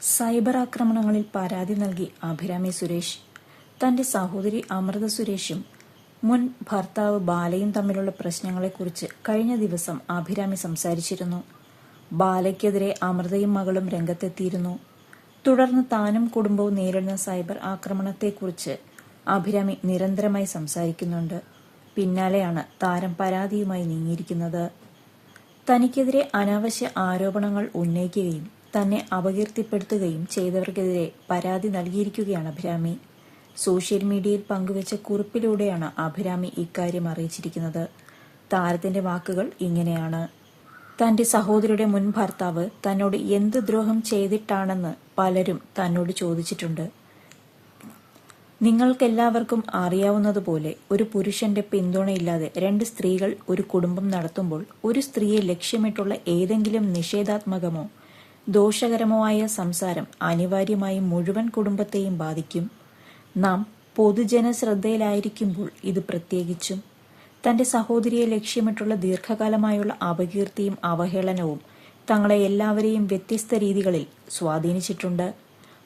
Cyber ആക്രമണങ്ങളിൽ പരാതി നൽകി അഭിരാമി സുരേഷ്. തന്റെ സഹോദരി അമൃത സുരേഷും മുൻ ഭർത്താവ് ബാലയും തമ്മിലുള്ള പ്രശ്നങ്ങളെക്കുറിച്ച് കഴിഞ്ഞ ദിവസം അഭിരാമി സംസാരിച്ചിരുന്നു. ബാലയ്ക്കെതിരെ അമൃതയും മകളും രംഗത്തെത്തിയിരുന്നു. തുടർന്ന് താനും കുടുംബവും നേരിടുന്ന സൈബർ ആക്രമണത്തെക്കുറിച്ച് അഭിരാമി നിരന്തരമായി സംസാരിക്കുന്നുണ്ട്. പിന്നാലെയാണ് താരം പരാതിയുമായി നീങ്ങിയിരിക്കുന്നത്. തനിക്കെതിരെ അനാവശ്യ ആരോപണങ്ങൾ ഉന്നയിക്കുകയും തന്നെ അപകീർത്തിപ്പെടുത്തുകയും ചെയ്തവർക്കെതിരെ പരാതി നൽകിയിരിക്കുകയാണ് അഭിരാമി. സോഷ്യൽ മീഡിയയിൽ പങ്കുവച്ച കുറിപ്പിലൂടെയാണ് അഭിരാമി ഇക്കാര്യം അറിയിച്ചിരിക്കുന്നത്. താരത്തിന്റെ വാക്കുകൾ ഇങ്ങനെയാണ്. തന്റെ സഹോദരിയുടെ മുൻ ഭർത്താവ് തന്നോട് എന്ത് ദ്രോഹം ചെയ്തിട്ടാണെന്ന് പലരും തന്നോട് ചോദിച്ചിട്ടുണ്ട്. നിങ്ങൾക്കെല്ലാവർക്കും അറിയാവുന്നതുപോലെ ഒരു പുരുഷന്റെ പിന്തുണയില്ലാതെ രണ്ട് സ്ത്രീകൾ ഒരു കുടുംബം നടത്തുമ്പോൾ ഒരു സ്ത്രീയെ ലക്ഷ്യമിട്ടുള്ള ഏതെങ്കിലും നിഷേധാത്മകമോ ദോഷകരമോ ആയ സംസാരം അനിവാര്യമായും മുഴുവൻ കുടുംബത്തെയും ബാധിക്കും. നാം പൊതുജന ശ്രദ്ധയിലായിരിക്കുമ്പോൾ ഇത് പ്രത്യേകിച്ചും തന്റെ സഹോദരിയെ ലക്ഷ്യമിട്ടുള്ള ദീർഘകാലമായുള്ള അപകീർത്തിയും അവഹേളനവും തങ്ങളെ എല്ലാവരെയും വ്യത്യസ്ത രീതികളിൽ സ്വാധീനിച്ചിട്ടുണ്ട്.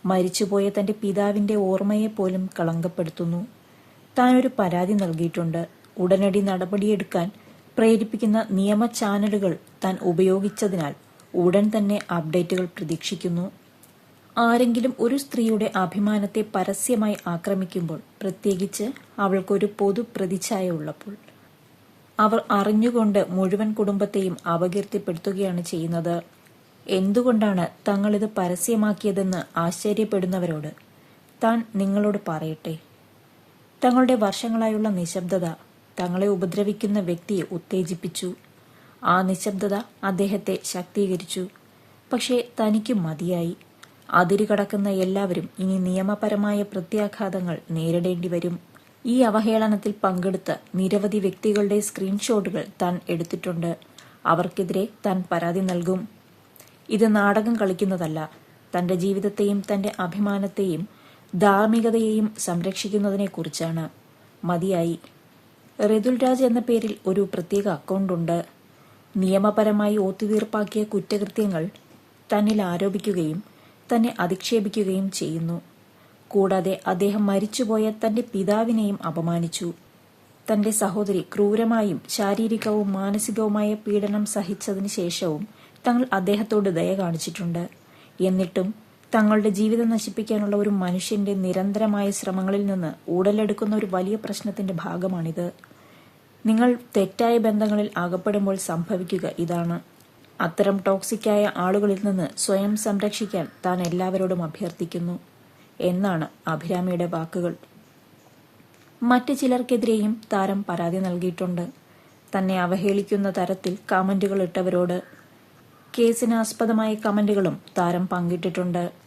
മരിച്ചുപോയ തന്റെ പിതാവിന്റെ ഓർമ്മയെ പോലും കളങ്കപ്പെടുത്തുന്നു. താൻ ഒരു പരാതി നൽകിയിട്ടുണ്ട്. ഉടനടി നടപടിയെടുക്കാൻ പ്രേരിപ്പിക്കുന്ന നിയമ ചാനലുകൾ താൻ ഉപയോഗിച്ചതിനാൽ ഉടൻ തന്നെ അപ്ഡേറ്റുകൾ പ്രതീക്ഷിക്കുന്നു. ആരെങ്കിലും ഒരു സ്ത്രീയുടെ അഭിമാനത്തെ പരസ്യമായി ആക്രമിക്കുമ്പോൾ പ്രത്യേകിച്ച് അവൾക്കൊരു പൊതു പ്രതിച്ഛായ ഉള്ളപ്പോൾ. അവർ അറിഞ്ഞുകൊണ്ട് മുഴുവൻ കുടുംബത്തെയും അപകീർത്തിപ്പെടുത്തുകയാണ് ചെയ്യുന്നത്. എന്തുകൊണ്ടാണ് തങ്ങളിത് പരസ്യമാക്കിയതെന്ന് ആശ്ചര്യപ്പെടുന്നവരോട് താൻ നിങ്ങളോട് പറയട്ടെ. തങ്ങളുടെ വർഷങ്ങളായുള്ള നിശബ്ദത തങ്ങളെ ഉപദ്രവിക്കുന്ന വ്യക്തിയെ ഉത്തേജിപ്പിച്ചു. ആ നിശബ്ദത അദ്ദേഹത്തെ ശാക്തീകരിച്ചു. പക്ഷേ തനിക്ക് മതിയായി. അതിരുകടക്കുന്ന എല്ലാവരും ഇനി നിയമപരമായ പ്രത്യാഘാതങ്ങൾ നേരിടേണ്ടി വരും. ഈ അവഹേളനത്തിൽ പങ്കെടുത്ത നിരവധി വ്യക്തികളുടെ സ്ക്രീൻഷോട്ടുകൾ താൻ എടുത്തിട്ടുണ്ട്. അവർക്കെതിരെ താൻ പരാതി നൽകും. ഇത് നാടകം കളിക്കുന്നതല്ല. തന്റെ ജീവിതത്തെയും തന്റെ അഭിമാനത്തെയും ധാർമ്മികതയെയും സംരക്ഷിക്കുന്നതിനെക്കുറിച്ചാണ് മതിയായി. ഋതുൽ രാജ് എന്ന പേരിൽ ഒരു പ്രത്യേക അക്കൗണ്ടുണ്ട്. നിയമപരമായി ഒത്തുതീർപ്പാക്കിയ കുറ്റകൃത്യങ്ങൾ തന്നിൽ ആരോപിക്കുകയും തന്നെ അധിക്ഷേപിക്കുകയും ചെയ്യുന്നു. കൂടാതെ അദ്ദേഹം മരിച്ചുപോയ തന്റെ പിതാവിനെയും അപമാനിച്ചു. തന്റെ സഹോദരി ക്രൂരമായും ശാരീരികവും മാനസികവുമായ പീഡനം സഹിച്ചതിന് ശേഷവും തങ്ങൾ അദ്ദേഹത്തോട് ദയ കാണിച്ചിട്ടുണ്ട്. എന്നിട്ടും തങ്ങളുടെ ജീവിതം നശിപ്പിക്കാനുള്ള ഒരു മനുഷ്യന്റെ നിരന്തരമായ ശ്രമങ്ങളിൽ നിന്ന് ഉടലെടുക്കുന്ന ഒരു വലിയ പ്രശ്നത്തിന്റെ ഭാഗമാണിത്. നിങ്ങൾ തെറ്റായ ബന്ധങ്ങളിൽ അകപ്പെടുമ്പോൾ സംഭവിക്കുക ഇതാണ്. അത്തരം ടോക്സിക്കായ ആളുകളിൽ നിന്ന് സ്വയം സംരക്ഷിക്കാൻ താൻ എല്ലാവരോടും അഭ്യർത്ഥിക്കുന്നു എന്നാണ് അഭിരാമിയുടെ വാക്കുകൾ. മറ്റു ചിലർക്കെതിരെയും താരം പരാതി നൽകിയിട്ടുണ്ട്. തന്നെ അവഹേളിക്കുന്ന തരത്തിൽ കമന്റുകൾ ഇട്ടവരോട് കേസിന് ആസ്പദമായ കമന്റുകളും താരം പങ്കിട്ടിട്ടുണ്ട്.